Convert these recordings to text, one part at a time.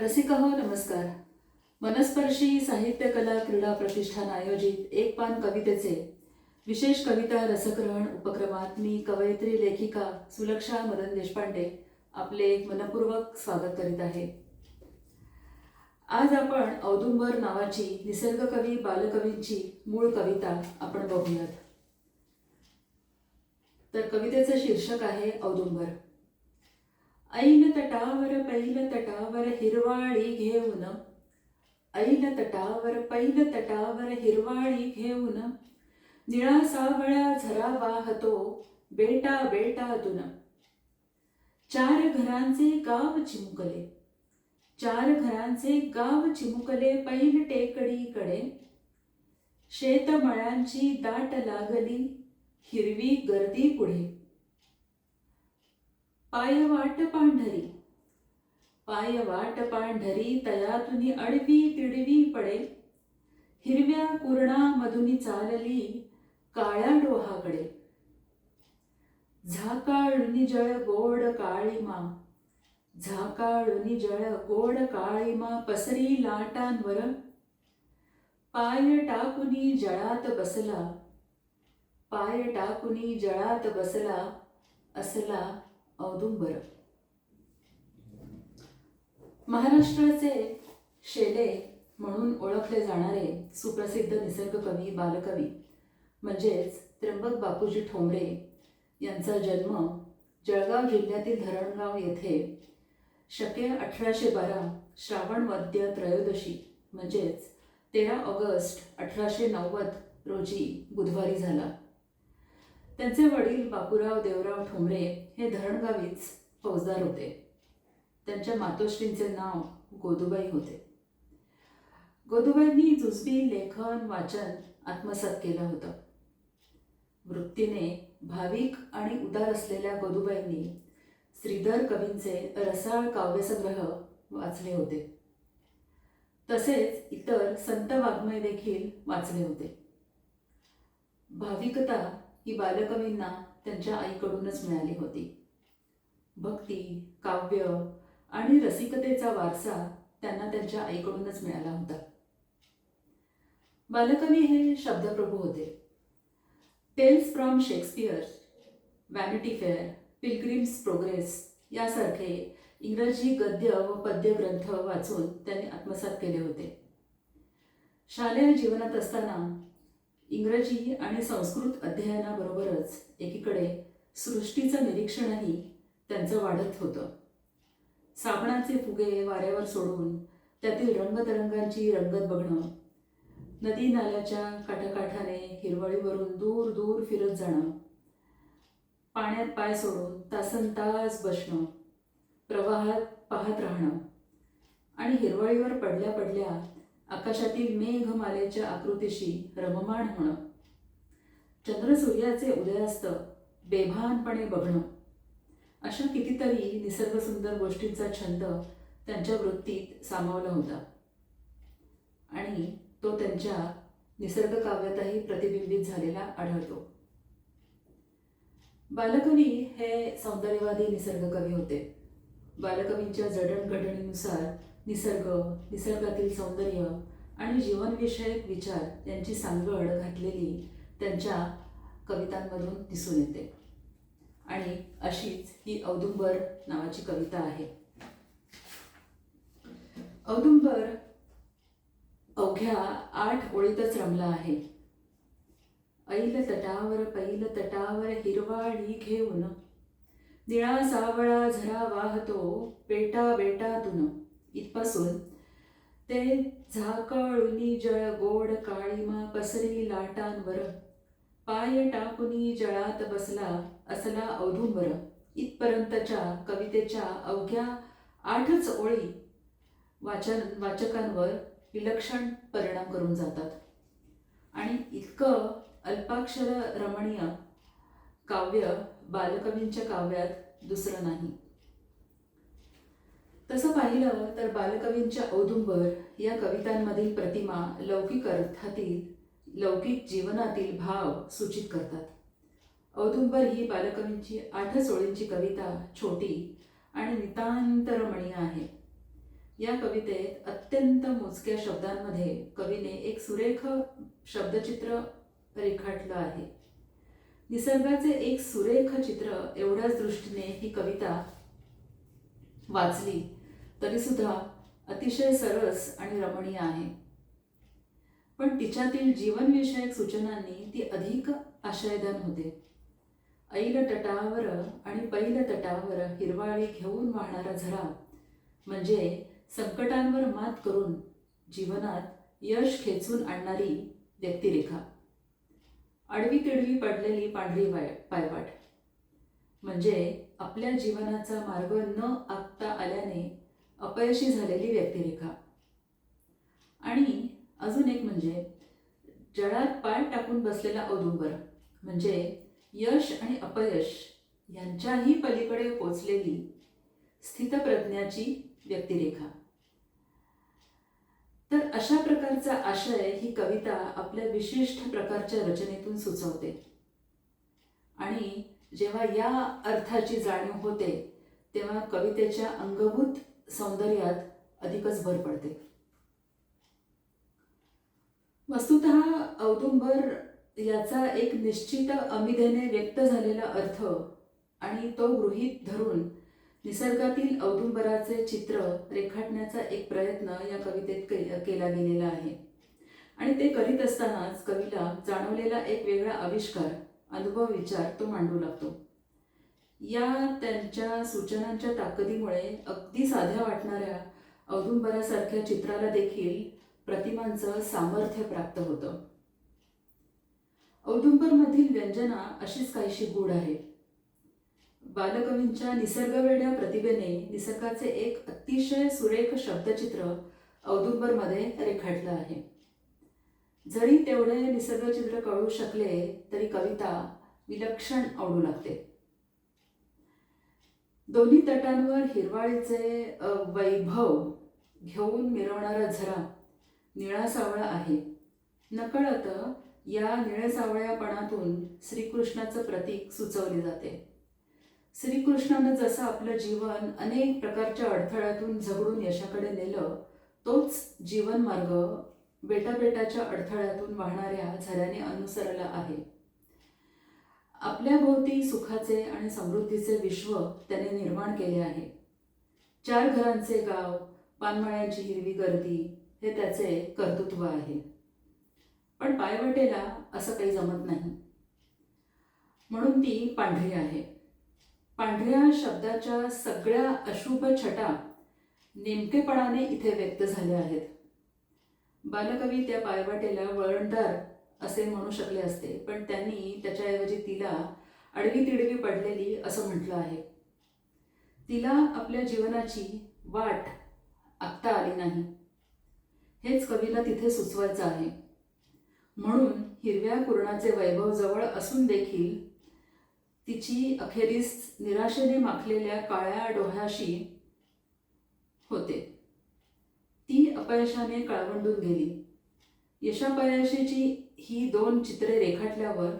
रसिका हो नमस्कार. मनस्पर्शी साहित्य कला क्रीडा प्रतिष्ठान आयोजित एक पान कवितेचे विशेष कविता रसग्रहण उपक्रमात मी कवयित्री लेखिका सुलक्षा मदन देशपांडे आपले मनपूर्वक स्वागत करीत आहे. आज आपण औदुंबर नावाची निसर्गकवी बालकवींची मूळ कविता आपण बघूयात. तर कवितेचं शीर्षक आहे औदुंबर. ऐन तटावर पैल तटावर हिरवाळी घेऊन ऐन तटावर पैल तटावर हिरवाळी घेऊन निळा सावळा झरा वाहतो बेटा बेटातून चार घरांचे गाव चिमुकले चार घरांचे गाव चिमुकले पैल टेकडीकडे शेतमळ्यांची दाट लागली हिरवी गर्दी पुढे पाय वाट पांढरी. पाय वाट पांढरी तयातुनी अडवी तिडवी पडे. हिरव्या पूर्णामधुनी चालली काळ्या डोहाकडे. झाकाळुनी जळ गोड काळीमा. झाकाळुनी जळ गोड काळीमा पसरी लाटांवर. पाय टाकुनी जळात बसला. पाय टाकुनी जळात बसला असला औदुंबर. महाराष्ट्राचे शेले म्हणून ओळखले जाणारे सुप्रसिद्ध निसर्गकवी बालकवी म्हणजेच त्र्यंबक बापूजी ठोंबरे यांचा जन्म जळगाव जिल्ह्यातील धरणगाव येथे शके अठराशे बारा श्रावण मध्य त्रयोदशी म्हणजेच तेरा ऑगस्ट अठराशे नव्वद रोजी बुधवारी झाला. त्यांचे वडील बापूराव देवराव ठोंबरे हे धरणगावीच फौजदार होते. त्यांच्या मातोश्रींचे नाव गोदुबाई होते. गोदुबाईंनी जुजबी लेखन वाचन आत्मसात केलं होतं. वृत्तीने भाविक आणि उदार असलेल्या गोदूबाईंनी श्रीधर कवींचे रसाळ काव्यसंग्रह वाचले होते. तसेच इतर संत वाङ्मय देखील वाचले होते. भाविकता ही बालकवींना त्यांच्या आईकडूनच मिळाली होती. भक्ती काव्य आणि रसिकतेचा वारसा त्यांना त्यांच्या आईकडूनच मिळाला होता. बालकवी हे शब्दप्रभू होते. Tales from Shakespeare vanity fair pilgrim's progress यासारखे इंग्रजी गद्य व पद्य ग्रंथ वाचून त्यांनी आत्मसात केले होते. शालेय जीवनात असताना इंग्रजी आणि संस्कृत अध्ययनाबरोबरच एकीकडे सृष्टीचं निरीक्षणही त्यांचं वाढत होतं. साबणाचे फुगे वाऱ्यावर सोडून त्यातील रंगतरंगांची रंगत बघणं नदी नाल्याच्या काठाकाठाने हिरवळीवरून दूर दूर फिरत जाणं पाण्यात पाय सोडून तासन तास बसणं प्रवाहात पाहत राहणं आणि हिरवळीवर पडल्या पडल्या आकाशातील मेघमालेच्या आकृतीशी रममाण होणं. चंद्रसूर्याचे उदयास्त बेभानपणे बघणं. अशा कितीतरी निसर्गसुंदर गोष्टींचा छंद त्यांच्या वृत्तीत सामावला होता. आणि तो त्यांच्या निसर्गकाव्यातही प्रतिबिंबित झालेला आढळतो. बालकवी हे सौंदर्यवादी निसर्गकवी होते. बालकवींच्या जडणघडणीनुसार निसर्ग निसर्गातील सौंदर्य आणि जीवनविषयक विचार यांची सांगड घातलेली त्यांच्या कवितांमधून दिसून येते. आणि अशीच ही औदुंबर नावाची कविता आहे. औदुंबर अवघ्या आठ ओळीतच रमला आहे. ऐल तटावर पैल तटावर हिरवाळी घेऊन निळा सावळा झरा वाहतो पेटा बेटातून इथपासून ते झाकळुनी जळ गोड काळीमा पसरी लाटांवर. पाय टाकुनी जळात बसला असला औदुंबर. इथपर्यंतच्या कवितेच्या अवघ्या आठच ओळी वाचन वाचकांवर विलक्षण परिणाम करून जातात. आणि इतकं अल्पाक्षर रमणीय काव्य बालकवींच्या काव्यात दुसरं नाही. तसं पाहिलं तर बालकवींच्या औदुंबर या कवितांमधील प्रतिमा लौकिक अर्थातील लौकिक जीवनातील भाव सूचित करतात. औदुंबर ही बालकवींची आठ ओळींची कविता छोटी आणि नितांत रमणीय आहे. या कवितेत अत्यंत मोजक्या शब्दांमध्ये कवीने एक सुरेख शब्दचित्र रेखाटलं आहे. निसर्गाचे एक सुरेख चित्र एवढ्याच दृष्टीने ही कविता वाचली तरीसुद्धा अतिशय सरस आणि रमणीय आहे. पण तिच्यातील जीवनविषयक सूचनांनी ती अधिक आशयदान होते. ऐल तटावर आणि पैल तटावर हिरवाळी घेऊन वाहणारा झरा म्हणजे संकटांवर मात करून जीवनात यश खेचून आणणारी व्यक्तिरेखा. आडवी तिडवी पडलेली पांढरी वाय पायवाट. म्हणजे आपल्या जीवनाचा मार्ग न आखता आल्याने अपयशी झालेली व्यक्तिरेखा. आणि अजून एक म्हणजे जळात पाय टाकून बसलेला औदुंबर म्हणजे यश आणि अपयश यांच्याही पलीकडे पोचलेली स्थितप्रज्ञाची व्यक्तिरेखा. तर अशा प्रकारचा आशय ही कविता आपल्या विशिष्ट प्रकारच्या रचनेतून सुचवते. आणि जेव्हा या अर्थाची जाणीव होते तेव्हा कवितेच्या अंगभूत सौंदर्यात अधिकच भर पडते. वस्तुत औदुंबर याचा एक निश्चित अमिदेने व्यक्त झालेला अर्थ आणि तो गृहीत धरून निसर्गातील औदुंबराचे चित्र रेखाटण्याचा एक प्रयत्न या कवितेत के केला गेलेला आहे. आणि ते करीत असतानाच कवीला जाणवलेला एक वेगळा आविष्कार अनुभव विचार तो मांडू लागतो. या त्यांच्या सूचनांच्या ताकदीमुळे अगदी साध्या वाटणाऱ्या औदुंबरासारख्या चित्राला देखील प्रतिमांचं सामर्थ्य प्राप्त होतं. औदुंबरमधील व्यंजना अशीच काहीशी गूढ आहे. बालकवींच्या निसर्गवेड्या प्रतिभेने निसर्गाचे एक अतिशय सुरेख शब्दचित्र औदुंबरमध्ये रेखाटलं आहे. जरी तेवढे निसर्गचित्र कळू शकले तरी कविता विलक्षण आवडू लागते. दोन्ही तटांवर हिरवाळीचे वैभव घेऊन मिरवणारा झरा निळा सावळा आहे. नकळत या निळसावळ्यापणातून श्रीकृष्णाचं प्रतीक सुचवले जाते. श्रीकृष्णानं जसं आपलं जीवन अनेक प्रकारच्या अडथळ्यातून झगडून यशाकडे नेलं तोच जीवनमार्ग बेटाबेटाच्या अडथळ्यातून वाहणाऱ्या झऱ्याने अनुसरला आहे. आपल्या भोवती सुखाचे आणि समृद्धीचे विश्व त्याने निर्माण केले आहे. चार घरांचे गाव पानमळ्यांची हिरवी गर्दी हे त्याचे कर्तृत्व आहे. पण पायवटेला असं काही जमत नाही. म्हणून ती पांढरी आहे. पांढऱ्या शब्दाच्या सगळ्या अशुभ छटा नेमकेपणाने इथे व्यक्त झाल्या आहेत. बालकवी त्या पायवाटेला वळणदार असे म्हणू शकले असते. पण त्यांनी त्याच्याऐवजी तिला अडवी तिडवी पडलेली असं म्हटलं आहे. तिला आपल्या जीवनाची वाट आखता आली नाही. हेच कवीला तिथे सुचवायचं आहे. म्हणून हिरव्या कुरणाचे वैभव जवळ असून देखील तिची अखेरीस निराशेने माखलेल्या काळ्या डोह्याशी होते. ती अपयशाने काळवंडून गेली. यशापयशाची ही दोन चित्रे रेखाटल्यावर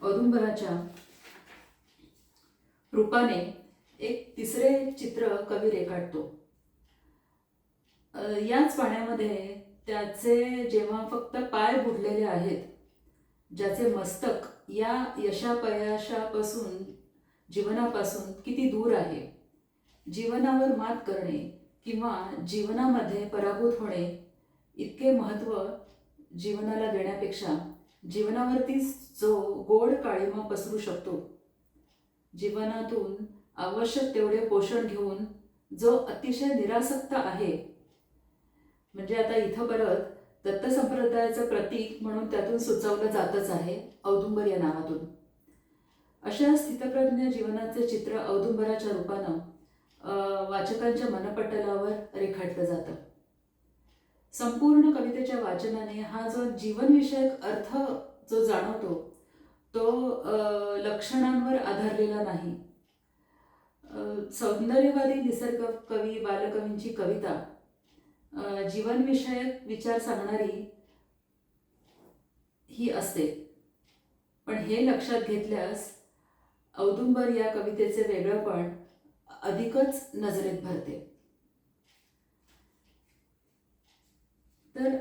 औदुंबराच्या रूपाने एक तिसरे चित्र कवी रेखाटतो. याच पाण्यामध्ये त्याचे जेव्हा फक्त पाय बुडलेले आहेत ज्याचे मस्तक या यशापयशापासून जीवनापासून किती दूर आहे? जीवनावर मात करणे किंवा जीवनामध्ये पराभूत होणे इतके महत्त्व जीवनाला देण्यापेक्षा जीवनावरतीच जो गोड काळीमा पसरू शकतो जीवनातून आवश्यक तेवढे पोषण घेऊन जो अतिशय निरासक्त आहे. म्हणजे आता इथं परत दत्त संप्रदायाचं प्रतीक म्हणून त्यातून सुचवलं जातच आहे औदुंबर या नावातून. अशा स्थितप्रज्ञ जीवनाचे चित्र औदुंबराच्या रूपानं वाचकांच्या मनपटलावर रेखाटलं जातं. संपूर्ण कवितेच्या वाचनाने हा जो जीवनविषयक अर्थ जो जाणवतो तो लक्षणांवर आधारलेला नाही. सौंदर्यवादी निसर्ग कवी बालकवींची कविता जीवनविषयक विचार सांगणारी ही असते. पण हे लक्षात घेतल्यास औदुंबर या कवितेचे वेगळेपण अधिकच नजरेत भरते. तर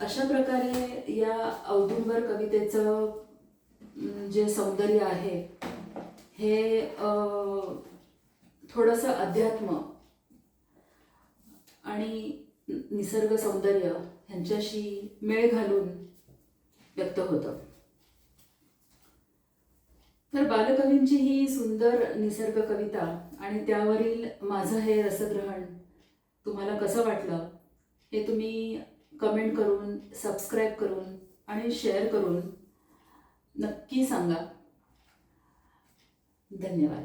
अशा प्रकारे या औदुंबर कवितेचं जे सौंदर्य आहे हे थोडंसं अध्यात्म आणि निसर्ग सौंदर्य ह्यांच्याशी मेळ घालून व्यक्त होतं. तर बालकवींची ही सुंदर निसर्ग कविता आणि त्यावरील माझं हे रसग्रहण तुम्हाला कसं वाटलं? हे तुम्ही कमेंट करून सबस्क्राईब करून आणि शेअर करून नक्की सांगा. धन्यवाद.